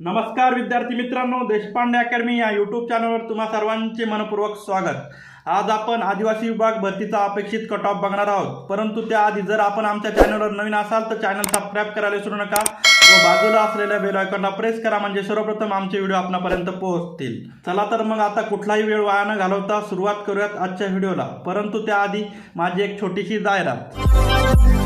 नमस्कार विद्यार्थी मित्रांनो देशपांडे अकॅडमी या यूट्यूब चॅनलवर तुम्हा सर्वांचे मनपूर्वक स्वागत. आज आपण आदिवासी विभाग भरतीचा अपेक्षित कट ऑफ बघणार आहोत. परंतु त्याआधी जर आपण आमच्या चॅनलवर नवीन असाल तर चॅनल सबस्क्राईब करायला विसरू नका व बाजूला असलेल्या बेल आयकॉनला प्रेस करा म्हणजे सर्वप्रथम आमचे व्हिडिओ आपणापर्यंत पोहोचतील. चला तर मग आता कुठलाही वेळ वाया न घालवता सुरुवात करूयात आजच्या व्हिडिओला परंतु त्याआधी माझी एक छोटीशी जाहिरात.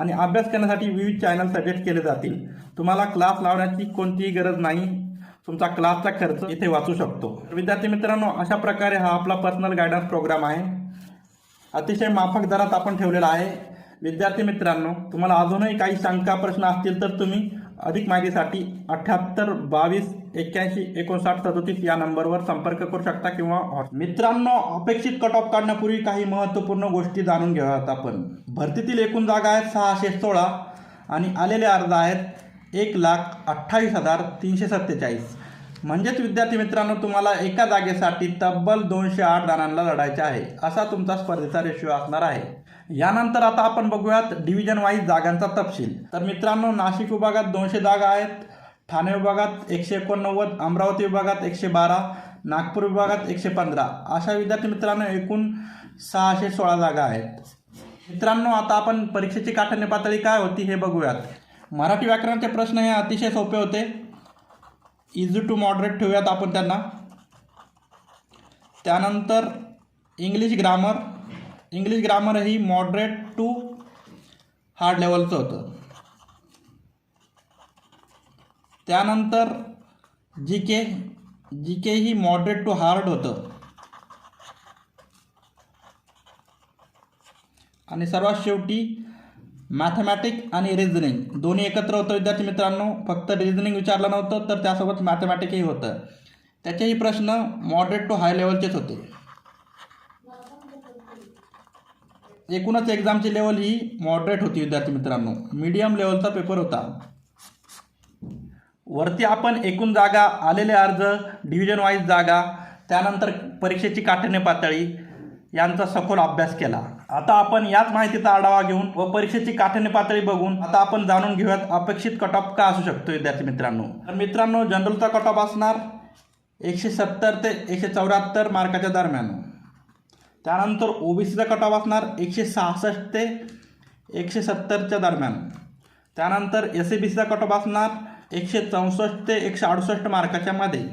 आणि अभ्यास करण्यासाठी विविध चॅनल सजेस्ट केले जातील. तुम्हाला क्लास लावण्याची कोणतीही गरज नाही. तुमचा क्लासचा खर्च इथे वाचू शकतो. विद्यार्थी मित्रांनो अशा प्रकारे हा आपला पर्सनल गायडन्स प्रोग्राम आहे. अतिशय माफक दरात आपण ठेवलेला आहे. विद्यार्थी मित्रांनो तुम्हाला अजूनही काही शंका प्रश्न असतील तर तुम्ही अधिक माहितीसाठी अठ्याहत्तर बावीस एक्क्याऐंशी एकोणसाठ सदोतीस या नंबरवर संपर्क करू शकता किंवा मित्रांनो अपेक्षित कट ऑफ काढण्यापूर्वी काही महत्त्वपूर्ण गोष्टी जाणून घेऊयात आपण. भरतीतील एकूण जागा आहेत सहाशे सोळा आणि आलेले अर्ज आहेत एक लाख अठ्ठावीस हजार तीनशे सत्तेचाळीस. म्हणजेच विद्यार्थी मित्रांनो तुम्हाला एका जागेसाठी तब्बल दोनशे आठ जणांना लढायचे आहे असा तुमचा स्पर्धेचा रेशिओ असणार आहे. यानंतर आता आपण बघूयात डिव्हिजन वाईज जागांचा तपशील. तर मित्रांनो नाशिक विभागात दोनशे जागा आहेत. ठाणे विभागात एकशे एकोणनव्वद अमरावती विभागात एकशे बारा नागपूर विभागात एकशे पंधरा. अशा विद्यार्थी मित्रांनो एकूण सहाशे सोळा जागा आहेत. मित्रांनो आता आपण परीक्षेची काठण्य पातळी काय होती हे बघूयात. मराठी व्याकरणाचे प्रश्न हे अतिशय सोपे होते. इझी टू मॉडरेट ठेवूयात आपण त्यांना. त्यानंतर इंग्लिश ग्रामर इंग्लिश ग्रामर ही मॉडरेट टू हार्ड लेवलचं होतं. त्यानंतर जी के जी के ही मॉडरेट टू हार्ड होतं. आणि सर्वात शेवटी मॅथमॅटिक आणि रिझनिंग दोन्ही एकत्र होतं विद्यार्थी मित्रांनो. फक्त रिझनिंग विचारलं नव्हतं तर त्यासोबत मॅथमॅटिकही होतं. त्याचेही प्रश्न मॉडरेट टू हाय लेवलचेच होते. एकूणच एक्झामची लेवल ही मॉडरेट होती विद्यार्थी मित्रांनो. मीडियम लेवलचा पेपर होता. वरती आपण एकूण जागा आलेले अर्ज डिव्हिजन वाईज जागा त्यानंतर परीक्षेची काठिण्य पातळी यांचा सखोल अभ्यास केला. आता आपण याच माहितीचा आढावा घेऊन व परीक्षेची काठिण्य पातळी बघून आता आपण जाणून घेऊयात अपेक्षित कट ऑफ का असू शकतो विद्यार्थी मित्रांनो. तर मित्रांनो जनरलचा कट ऑफ असणार एकशे सत्तर ते एकशे चौऱ्याहत्तर मार्काच्या दरम्यान. त्यानंतर ओबीसीचा कट ऑफ असणार एकशे सहासष्ट ते एकशे सत्तरच्या दरम्यान. त्यानंतर एस ए बी सीचा कट ऑफ असणार एकशे चौसष्ट ते एकशे अडुसष्ट मार्काच्या मध्ये.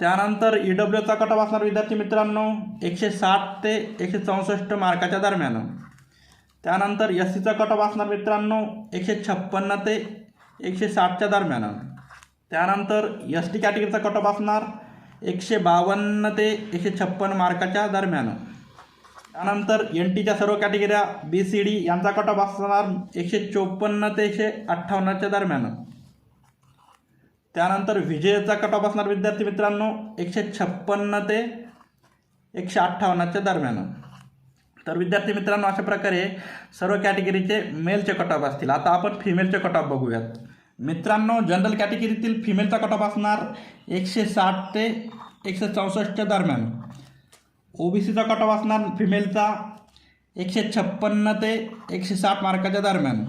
त्यानंतर ई डब्ल्यूचा कट ऑफ असणार विद्यार्थी मित्रांनो एकशे साठ ते एकशे चौसष्ट मार्काच्या दरम्यान. त्यानंतर एस सीचा कट ऑफ असणार मित्रांनो एकशे छप्पन्न ते एकशे साठच्या दरम्यान. त्यानंतर एस टी कॅटेगरीचा कट ऑफ असणार एकशे बावन्न ते एकशे छप्पन्न मार्काच्या दरम्यान. त्यानंतर एन टीच्या सर्व कॅटेगऱ्या बी सी डी यांचा कट ऑफ असणार एकशे चोपन्न ते एकशे अठ्ठावन्नच्या दरम्यान. त्यानंतर विजयचा कट ऑफ असणार विद्यार्थी मित्रांनो एकशे छप्पन्न ते एकशे अठ्ठावन्नच्या दरम्यान. तर विद्यार्थी मित्रांनो अशा प्रकारे सर्व कॅटेगरीचे मेलचे कट ऑफ असतील. आता आपण फिमेलचे कट ऑफ बघूयात. मित्रांनो जनरल कॅटेगरीतील फिमेलचा कट ऑफ असणार एकशे साठ ते एकशे चौसष्टच्या दरम्यान. ओबीसीचा कट ऑफ असणार फिमेलचा एकशे छप्पन्न ते एकशे साठ मार्काच्या दरम्यान.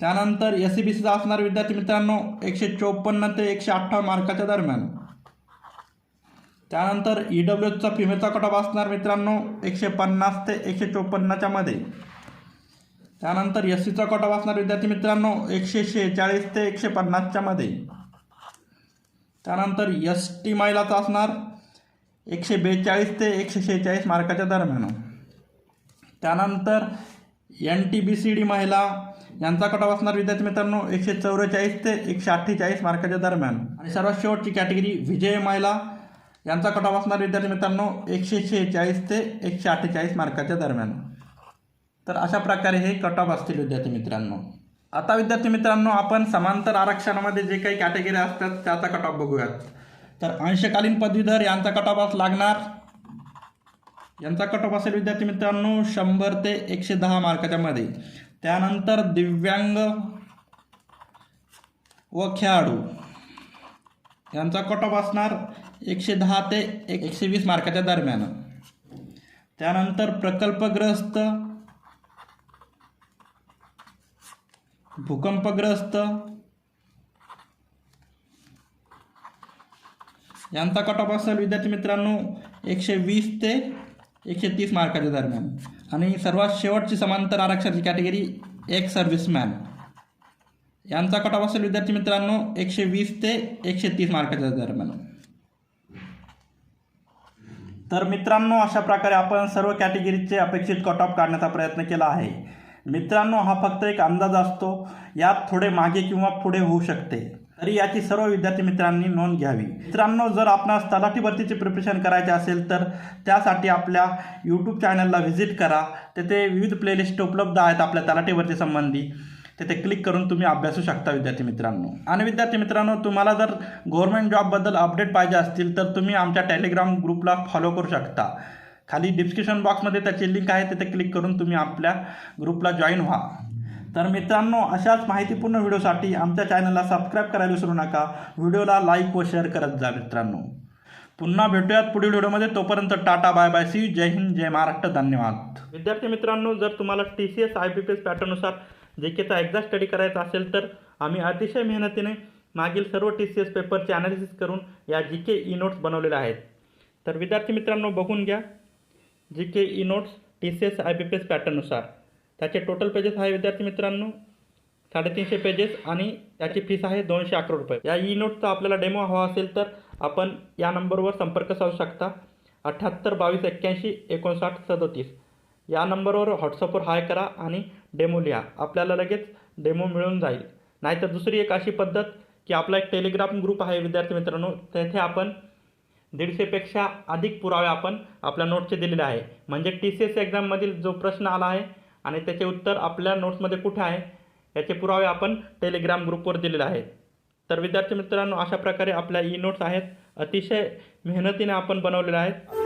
त्यानंतर एस सी बी सीचा असणार विद्यार्थी मित्रांनो एकशे चोपन्न ते एकशे अठ्ठावन्न मार्काच्या दरम्यान. त्यानंतर ई डब्ल्यूचा फिमेलचा कट ऑफ असणार मित्रांनो एकशे पन्नास ते एकशे चोपन्नच्या मध्ये. त्यानंतर एस सीचा कट ऑफ असणार विद्यार्थी मित्रांनो एकशे शेहेचाळीस ते एकशे पन्नासच्या मध्ये. त्यानंतर एस टी महिलाचा असणार एकशे बेचाळीस ते एकशे शेहेचाळीस मार्काच्या दरम्यान. त्यानंतर N T B C D महिला यांचा कटाव असणार विद्यार्थी मित्रांनो एकशे चौवेचाळीस ते एकशे अठ्ठेचाळीस मार्काच्या दरम्यान. आणि सर्वात शेवटची कॅटेगरी विजय महिला यांचा कटाव असणार विद्यार्थी मित्रांनो एकशे शेहेचाळीस ते एकशे अठ्ठेचाळीस मार्काच्या दरम्यान. तर अशा प्रकारे हे कट ऑफ असतील विद्यार्थी मित्रांनो. आता विद्यार्थी मित्रांनो आपण समांतर आरक्षणामध्ये जे काही कॅटेगरी असतात त्याचा कट ऑफ बघूयात. तर अंशकालीन पदवीधर यांचा कट लागणार. यांचा कटॉप असेल विद्यार्थी मित्रांनो शंभर ते एकशे दहा मार्काच्या मध्ये. त्यानंतर दिव्यांग व खेळाडू. यांचा कटॉप असणार एकशे दहा ते एक एकशे वीस मार्काच्या दरम्यान. त्यानंतर प्रकल्पग्रस्त भूकंपग्रस्त यांचा कट ऑफ असेल विद्यार्थी मित्रांनो एकशे वीस ते एकशे तीस मार्काच्या दरम्यान. आणि सर्वात शेवटची समांतर आरक्षणाची कॅटेगरी एक सर्व्हिसमॅन यांचा कट ऑफ असेल विद्यार्थी मित्रांनो एकशे वीस ते एकशे तीस मार्काच्या दरम्यान. तर मित्रांनो अशा प्रकारे आपण सर्व कॅटेगरीचे अपेक्षित कट ऑफ काढण्याचा प्रयत्न केला आहे. मित्रांनो हा फक्त एक अंदाज असतो. यात थोडे मागे किंवा पुढे होऊ शकते. तरी याची सर्व विद्यार्थी मित्रांनी नोंद घ्यावी. मित्रांनो जर आपणास तलाठी भरतीचे प्रिपरेशन करायचे असेल तर त्यासाठी आपल्या यूट्यूब चॅनलला व्हिजिट करा. तेथे विविध प्लेलिस्ट उपलब्ध आहेत आपल्या तलाठी भरती संबंधी. तेथे क्लिक करून तुम्ही अभ्यासू शकता विद्यार्थी मित्रांनो. आणि विद्यार्थी मित्रांनो तुम्हाला जर गव्हर्नमेंट जॉबबद्दल अपडेट पाहिजे असतील तर तुम्ही आमच्या टेलिग्राम ग्रुपला फॉलो करू शकता. खाली डिस्क्रिप्शन बॉक्समध्ये त्याची लिंक आहे तिथे क्लिक करून तुम्ही आपल्या ग्रुपला जॉईन व्हा. तर मित्रांनो अशाच माहितीपूर्ण व्हिडिओसाठी आमच्या चॅनलला सबस्क्राईब करायला विसरू नका. व्हिडिओला लाईक व शेअर करत जा मित्रांनो. पुन्हा भेटूयात पुढील व्हिडिओमध्ये. तोपर्यंत टाटा बाय बाय सी जय हिंद जय महाराष्ट्र. धन्यवाद. विद्यार्थी मित्रांनो जर तुम्हाला T C S I P P S पॅटर्ननुसार J केचा एक्झाम स्टडी करायचा असेल तर आम्ही अतिशय मेहनतीने मागील सर्व टी सी एस पेपरचे ॲनालिसिस करून या जी के ई नोट्स बनवलेल्या आहेत. तर विद्यार्थी मित्रांनो बघून घ्या G K E notes T C S I P P S पॅटर्ननुसार त्याचे टोटल पेजेस आहे विद्यार्थी मित्रांनो साडेतीनशे पेजेस आणि त्याची फीस आहे दोनशे अकरा रुपये. या ई नोटचा आपल्याला डेमो हवा असेल तर आपण या नंबरवर संपर्क साधू शकता. अठ्ठ्याहत्तर बावीस एक्क्याऐंशी एकोणसाठ सदोतीस. या नंबरवर व्हॉट्सअपवर हाय करा आणि डेमो लिहा. आपल्याला लगेच डेमो मिळून जाईल. नाहीतर दुसरी एक अशी पद्धत की आपला एक टेलिग्राम ग्रुप आहे विद्यार्थी मित्रांनो तेथे आपण दीडशेपेक्षा अधिक पुरावे आपण आपल्या नोटचे दिलेले आहे. म्हणजे टी सी एस एक्झाममधील जो प्रश्न आला आहे आणि त्याचे उत्तर आपल्या नोट्समध्ये कुठे आहे याचे पुरावे आपण टेलिग्राम ग्रुपवर दिलेले आहेत. तर विद्यार्थी मित्रांनो अशा प्रकारे आपल्या ई नोट्स आहेत. अतिशय मेहनतीने आपण बनवलेल्या आहेत.